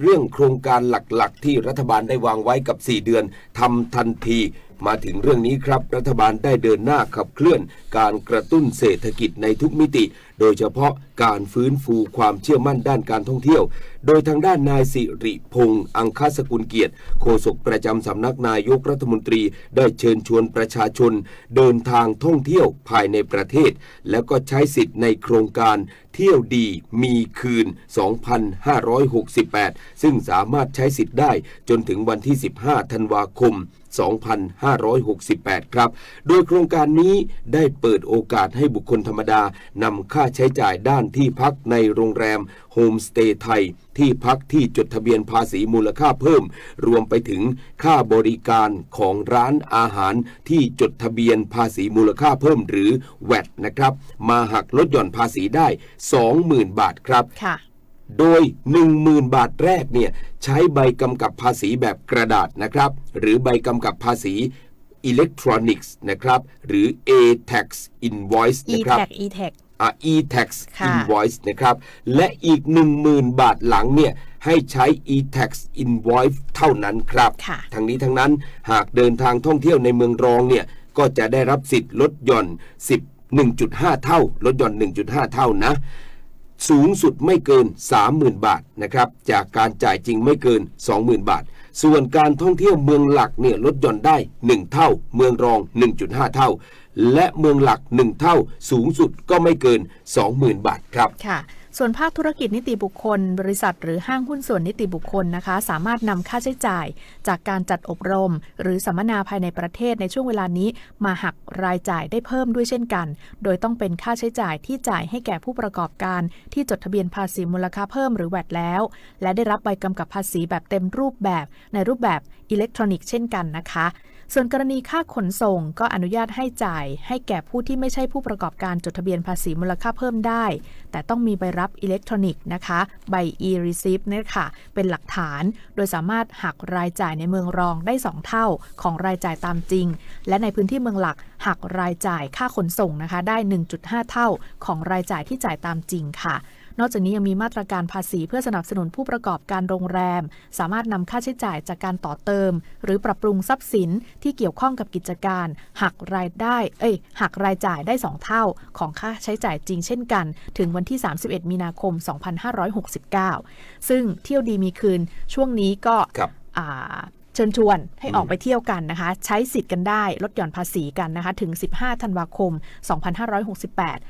เรื่องโครงการหลักๆ ที่รัฐบาลได้วางไว้กับ 4 เดือนทำทันที มาถึงเรื่องนี้ครับ รัฐบาลได้เดินหน้าขับเคลื่อน การกระตุ้นเศรษฐกิจในทุกมิติโดยเฉพาะการฟื้นฟูความเชื่อมั่นด้านการท่องเที่ยว โดยทางด้านนายสิริพงษ์อังคสกุลเกียรติ โฆษกประจำสำนักนายกรัฐมนตรี ได้เชิญชวนประชาชน เดินทางท่องเที่ยวภายในประเทศ แล้วก็ใช้สิทธิ์ในโครงการเที่ยวดีมีคืน 2,568 ซึ่งสามารถใช้สิทธิ์ได้จนถึงวันที่ 15 ธันวาคม 2,568 ครับ โดยโครงการนี้ได้เปิดโอกาสให้บุคคลธรรมดานำค่าใช้จ่ายด้านที่พักในโรงแรมโฮมสเตย์ไทย ที่พักที่จดทะเบียนภาษีมูลค่าเพิ่ม รวมไปถึงค่าบริการของร้านอาหารที่จดทะเบียนภาษีมูลค่าเพิ่มหรือ VAT นะครับ มาหักลดหย่อนภาษีได้ 20,000 บาทครับค่ะโดย 10,000 บาทแรกเนี่ยใช้ใบกำกับภาษีแบบกระดาษนะครับ หรือใบกำกับภาษีอิเล็กทรอนิกส์นะครับ หรือ a-tax invoice นะครับ e-tag e-tag อ่า e-tax ค่ะ invoice นะครับ และอีก 10,000 บาทหลังเนี่ยให้ใช้ e-tax invoice เท่านั้นครับค่ะทั้งนี้ทั้งนั้นหากเดินทางท่องเที่ยวในเมืองรองเนี่ยก็จะได้รับสิทธิ์ลดหย่อน 10 1.5 เท่า ลดหย่อน 1.5 เท่านะ สูงสุดไม่เกิน 30,000 บาทนะครับจากการจ่ายจริงไม่เกิน 20,000 บาท ส่วนการท่องเที่ยวเมืองหลักเนี่ยลดหย่อนได้ 1 เท่า เมืองรอง 1.5 เท่า และเมืองหลัก 1 เท่า สูงสุดก็ไม่เกิน 20,000 บาทครับค่ะ ส่วนภาคธุรกิจนิติบุคคล บริษัท หรือห้างหุ้นส่วนนิติบุคคลนะคะ สามารถนำค่าใช้จ่าย จากการจัดอบรม หรือสัมมนาภายในประเทศในช่วงเวลานี้ มาหักรายจ่ายได้เพิ่มด้วยเช่นกัน โดยต้องเป็นค่าใช้จ่ายที่จ่ายให้แก่ผู้ประกอบการ ที่จดทะเบียนภาษีมูลค่าเพิ่มหรือแวดแล้ว และได้รับใบกำกับภาษีแบบเต็มรูปแบบ ในรูปแบบอิเล็กทรอนิกส์เช่นกันนะคะ ส่วนกรณีค่าขนส่งก็อนุญาตให้จ่าย ให้แก่ผู้ที่ไม่ใช่ผู้ประกอบการจดทะเบียนภาษีมูลค่าเพิ่มได้ แต่ต้องมีใบรับอิเล็กทรอนิกส์นะคะ ใบ e-receipt เนี่ยค่ะ เป็นหลักฐาน โดยสามารถหักรายจ่ายในเมืองรองได้ 2 เท่าของรายจ่ายตามจริง และในพื้นที่เมืองหลักหักรายจ่ายค่าขนส่งนะคะ ได้ 1.5 เท่าของรายจ่ายที่จ่ายตามจริงค่ะ นอกจากนี้ยังมีมาตรการภาษีเพื่อสนับสนุนผู้ประกอบการโรงแรม สามารถนำค่าใช้จ่ายจากการต่อเติม หรือปรับปรุงทรัพย์สินที่เกี่ยวข้องกับกิจการ หักรายได้ เอ้ย หักรายจ่ายได้ 2 เท่าของค่าใช้จ่ายจริงเช่นกัน ถึงวันที่ 31 มีนาคม 2569 ซึ่งเที่ยวดีมีคืนช่วงนี้ก็ครับอ่าเชิญชวนให้อืมออกไปเที่ยวกันนะคะ ใช้สิทธิ์กันได้ลดหย่อนภาษีกันนะคะ ถึง 15 ธันวาคม 2568